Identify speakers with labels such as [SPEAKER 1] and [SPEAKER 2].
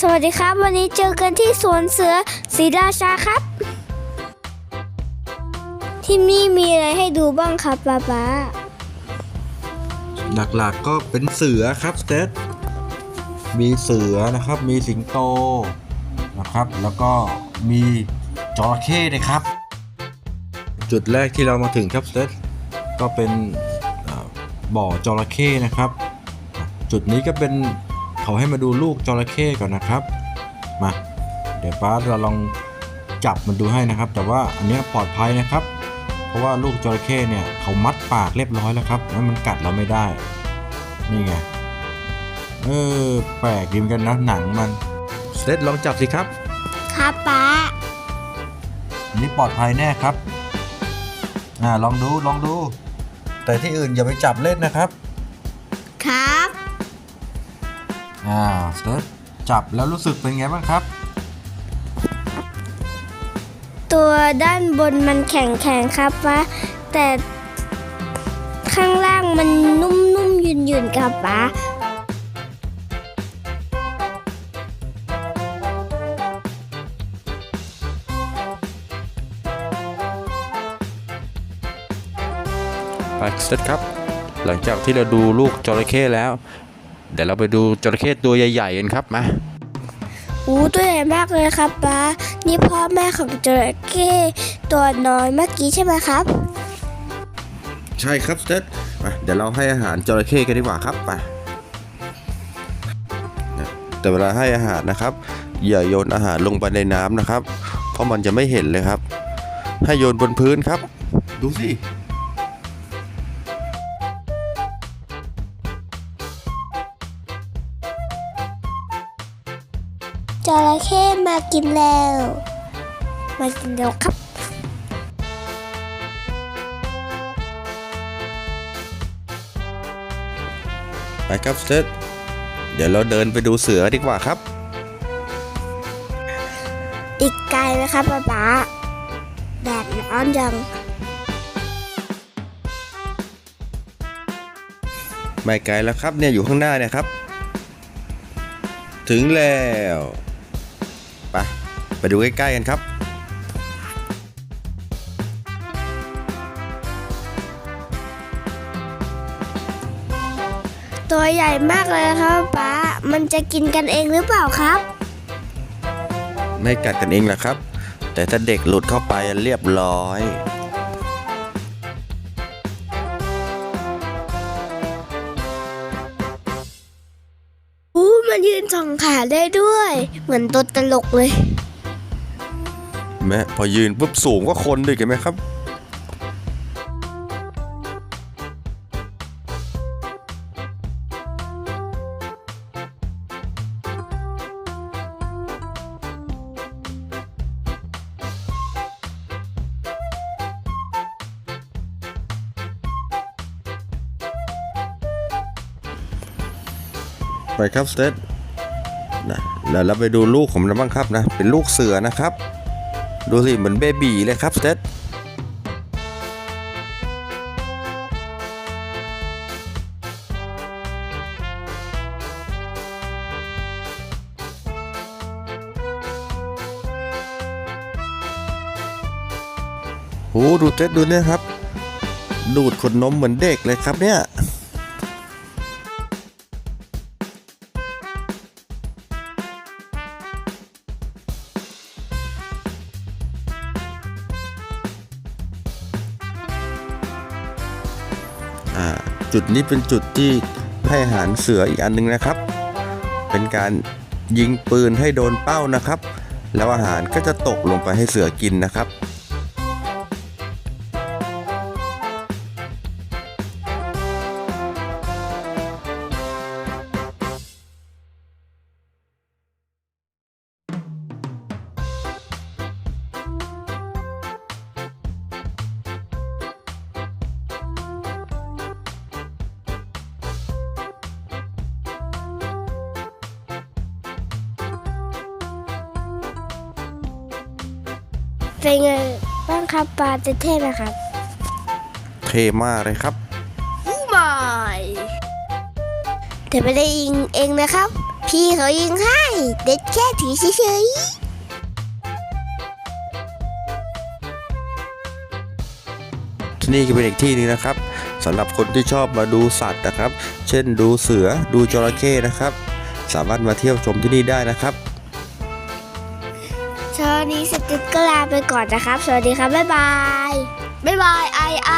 [SPEAKER 1] สวัสดีครับ วันนี้เจอกันที่สวนเสือศรีราชาครับ ที่นี่มีอะไรให้ดูบ้างครับป๊าป๊า
[SPEAKER 2] หลักๆก็เป็นเสือครับสเตมีเสือนะครับ มีสิงโตนะครับ แล้วก็มีจระเข้ด้วยครับ จุดแรกที่เรามาถึงครับสเตก็เป็นบ่อจระเข้นะครับ จุดนี้ก็เป็น เขาให้มาดูลูกจระเข้ก่อนนะครับ มา เดี๋ยวป้าเราลองจับมันดูให้นะครับ แต่ว่าอันเนี้ยปลอดภัยนะครับ เพราะว่าลูกจระเข้เนี่ยเขามัดปากเรียบร้อยแล้วครับแล้วมันกัดเราไม่ได้ นี่ไง เออแปลกดีเหมือนกันนะหนังมันสเตทลองจับสิครับ
[SPEAKER 1] ครับป๊า
[SPEAKER 2] อันนี้ปลอดภัยแน่ครับ อ่าลองดูลองดู แต่ที่อื่นอย่าไปจับเล่นนะครับ
[SPEAKER 1] ครับ
[SPEAKER 2] อ่าสเตทจับแล้วรู้สึกเป็นไงบ้างครับ
[SPEAKER 1] ตัวด้านบนมันแข็งแข็งๆครับป๊าแต่ข้างล่างมันนุ่มๆหยุ่นๆครับป๊า
[SPEAKER 2] ไปสเตทครับ หลังจากที่เราดูลูกจระเข้แล้ว เดี๋ยวเราไปดูจระเข้ตัวใหญ่ๆกันครับมา
[SPEAKER 1] อู้ตัวใหญ่มากเลยครับป๊านี่พ่อแม่ของจระเข้ตัวน้อยเมื่อกี้ใช่ไหมครับ
[SPEAKER 2] ใช่ครับสเตทเดี๋ยวเราให้อาหารจระเข้กันดีกว่าครับไปแต่เวลาให้อาหารนะครับ อย่าโยนอาหารลงไปในน้ำนะครับ เพราะมันจะไม่เห็นเลยครับ ให้โยนบนพื้นครับ ดูสิ
[SPEAKER 1] จระเข้มากินแล้ว มากินแล้วครับ
[SPEAKER 2] ไปครับสเตทเดี๋ยวเราเดินไปดูเสือดีกว่าครับ
[SPEAKER 1] อีกไกลไหมครับป๊าป๊าแดดร้อนจัง
[SPEAKER 2] ไม่ไกลแล้วครับเนี่ยอยู่ข้างหน้าเนี่ยครับ ถึงแล้วไปไป ดูใกล้ๆกันครับ
[SPEAKER 1] ตัวใหญ่มากเลยครับป๊ามันจะกินกันเองหรือเปล่าครับ
[SPEAKER 2] ไม่กัดกันเองแหละครับ แต่ถ้าเด็กหลุดเข้าไปเรียบร้อย
[SPEAKER 1] อู้มันยืนสองขาได้ด้วย เหมือนตัวตลกเลย
[SPEAKER 2] แม่พอยืนปุ๊บสูงกว่าคนด้วยเห็นไหมครับไปครับสเตทนะแล้วเราไปดูลูกของมันบ้างครับนะ เป็นลูกเสือนะครับ ดูสิเหมือนเบบีเลยครับสเตทโหดูเท็ดดูเนี่ยครับ ดูดขนนมเหมือนเด็กเลยครับเนี่ย จุดนี้เป็นจุดที่ให้อาหารเสืออีกอันหนึงนะครับ เป็นการยิงปืนให้โดนเป้านะครับ แล้วอาหารก็จะตกลงไปให้เสือกินนะครับ
[SPEAKER 1] เป็นไงบ้างครับปลาเท่ๆนะครับ
[SPEAKER 2] เท่มากเลยครับ
[SPEAKER 1] บายแต่ไม่ได้ยิงเองนะครับ พี่เขายิงให้ เด็ดแค่ถือเฉย
[SPEAKER 2] ที่นี่ก็เป็นอีกที่หนึงนะครับสำหรับคนที่ชอบมาดูสัตว์นะครับ เช่นดูเสือดูจระเข้นะครับ สามารถมาเที่ยวชมที่นี่ได้นะครับ
[SPEAKER 1] ๆ เช้านี้สติ๊กเกอร์ลาไปก่อนนะครับ สวัสดีครับ บ๊ายบาย บ๊ายบายไอไอ